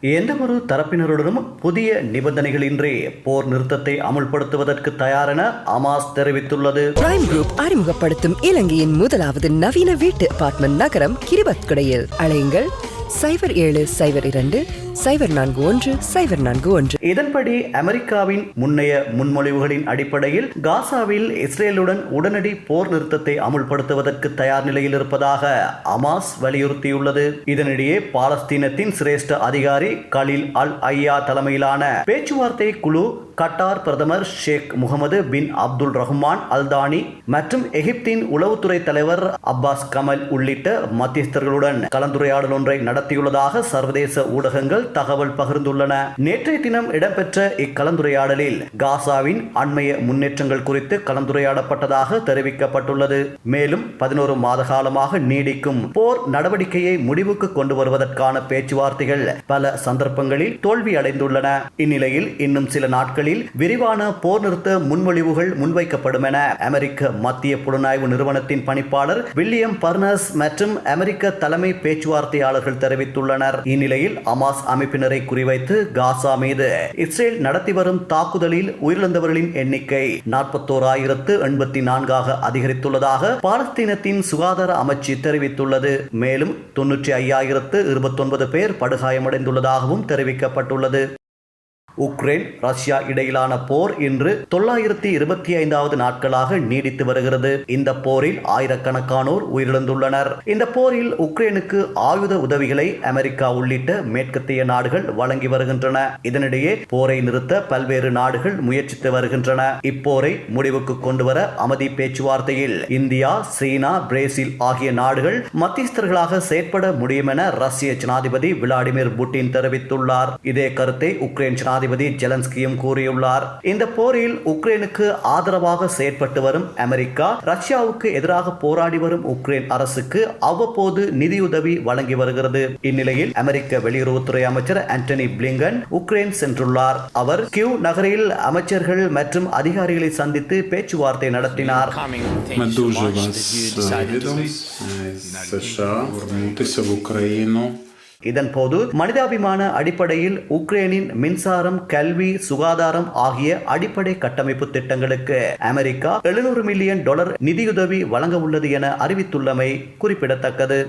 எந்தவொரு தரப்பினருடனும் புதிய நிபந்தனைகளின்றி போர் நிறுத்தத்தை அமுல்படுத்துவதற்கு தயாரென அமாஸ் தெரிவித்துள்ளது. பிரைம் குரூப் அறிமுகப்படுத்தும் இலங்கையின் முதலாவது நவீன வீட்டு அபார்ட்மெண்ட் நகரம் கிரிபத்குடையில் அழையுங்கள் சைபர் ஏழு சைபர் இரண்டு சைபர் நான்கு ஒன்று சைபர் நான்கு ஒன்று. இதன்படி அமெரிக்காவின் முன்னைய முன்மொழிவுகளின் அடிப்படையில் காசாவில் இஸ்ரேலுடன் உடனடி போர் நிறுத்தத்தை அமுல்படுத்துவதற்கு தயார் நிலையில் இருப்பதாக அமாஸ் வலியுறுத்தியுள்ளது. இதனிடையே பாலஸ்தீனத்தின் சிரேஷ்ட அதிகாரி கலில் அல் ஐயா தலைமையிலான பேச்சுவார்த்தை குழு கட்டார் பிரதமர் Sheikh Mohammed bin Abdul Rahman Al Thani மற்றும் எகிப்தின் உளவுத்துறை தலைவர் அப்பாஸ் கமல் உள்ளிட்ட மத்தியஸ்தர்களுடன் கலந்துரையாடல் ஒன்றை நடத்தியுள்ளதாக சர்வதேச ஊடகங்கள் தகவல் பகிர்ந்துள்ளன. நேற்றைய தினம் இடம்பெற்ற இக்கலந்துரையாடலில் காசாவின் அண்மைய முன்னேற்றங்கள் குறித்து கலந்துரையாடப்பட்டதாக தெரிவிக்கப்பட்டுள்ளது. மேலும் பதினோரு மாத காலமாக நீடிக்கும் போர் நடவடிக்கையை முடிவுக்கு கொண்டு வருவதற்கான பேச்சுவார்த்தைகள் பல சந்தர்ப்பங்களில் தோல்வி அடைந்துள்ளன. இந்நிலையில் இன்னும் சில நாட்களில் விரிவான போர் நிறுத்த முன்மொழிவுகள் முன்வைக்கப்படும் என அமெரிக்க மத்திய புலனாய்வு நிறுவனத்தின் பணிப்பாளர் வில்லியம் பர்னஸ் மற்றும் அமெரிக்க தலைமை பேச்சுவார்த்தையாளர்கள் தெரிவித்துள்ளனர். இந்நிலையில் அமாஸ் அமைப்பினரை குறிவைத்து காசா மீது இஸ்ரேல் நடத்தி வரும் தாக்குதலில் உயிரிழந்தவர்களின் எண்ணிக்கை நாற்பத்தோராயிரத்து எண்பத்தி நான்காக அதிகரித்துள்ளதாக பாலஸ்தீனத்தின் சுகாதார அமைச்சு தெரிவித்துள்ளது. மேலும் தொன்னூற்றி ஐயாயிரத்து இருபத்தொன்பது பேர் படுகாயமடைந்துள்ளதாகவும் தெரிவிக்கப்பட்டுள்ளது. உக்ரைன் ரஷ்யா இடையிலான போர் இன்று தொள்ளாயிரத்தி இருபத்தி ஐந்தாவது நாட்களாக நீடித்து வருகிறது. இந்த போரில் ஆயிரக்கணக்கானோர் உயிரிழந்துள்ளனர். இந்த போரில் உக்ரைனுக்கு ஆயுத உதவிகளை அமெரிக்கா உள்ளிட்ட மேற்கத்திய நாடுகள் வழங்கி வருகின்றன. இதனிடையே போரை நிறுத்த பல்வேறு நாடுகள் முயற்சித்து வருகின்றன. இப்போரை முடிவுக்கு கொண்டுவர அமைதி பேச்சுவார்த்தையில் இந்தியா சீனா பிரேசில் ஆகிய நாடுகள் மத்தியஸ்தர்களாக செயற்பட முடியும் என ரஷ்ய ஜனாதிபதி விளாடிமிர் புட்டின் தெரிவித்துள்ளார். இதே கருத்தை உக்ரைன் ஜனாதிபதி ஜெலன்ஸ்கியும் கூறியுள்ளார் இந்த போரில் உக்ரைனுக்கு ஆதரவாக செயற்பட்டு வரும் அமெரிக்கா ரஷ்யாவுக்கு எதிராக போராடி வரும் உக்ரைன் அரசுக்கு அவ்வப்போது நிதியுதவி வழங்கி வருகிறது இந்நிலையில் அமெரிக்க வெளியுறவுத்துறை அமைச்சர் ஆண்டனி பிளிங்கன் உக்ரைன் சென்றுள்ளார் அவர் கியூ நகரில் அமைச்சர்கள் மற்றும் அதிகாரிகளை சந்தித்து பேச்சுவார்த்தை நடத்தினார் Ми дуже вас відом з США повернутися в Україну. இதன்போது மனிதாபிமான அடிப்படையில் உக்ரைனின் மின்சாரம் கல்வி சுகாதாரம் ஆகிய அடிப்படை கட்டமைப்பு திட்டங்களுக்கு அமெரிக்கா எழுநூறு மில்லியன் டாலர் நிதியுதவி வழங்க உள்ளது என அறிவித்துள்ளமை குறிப்பிடத்தக்கது.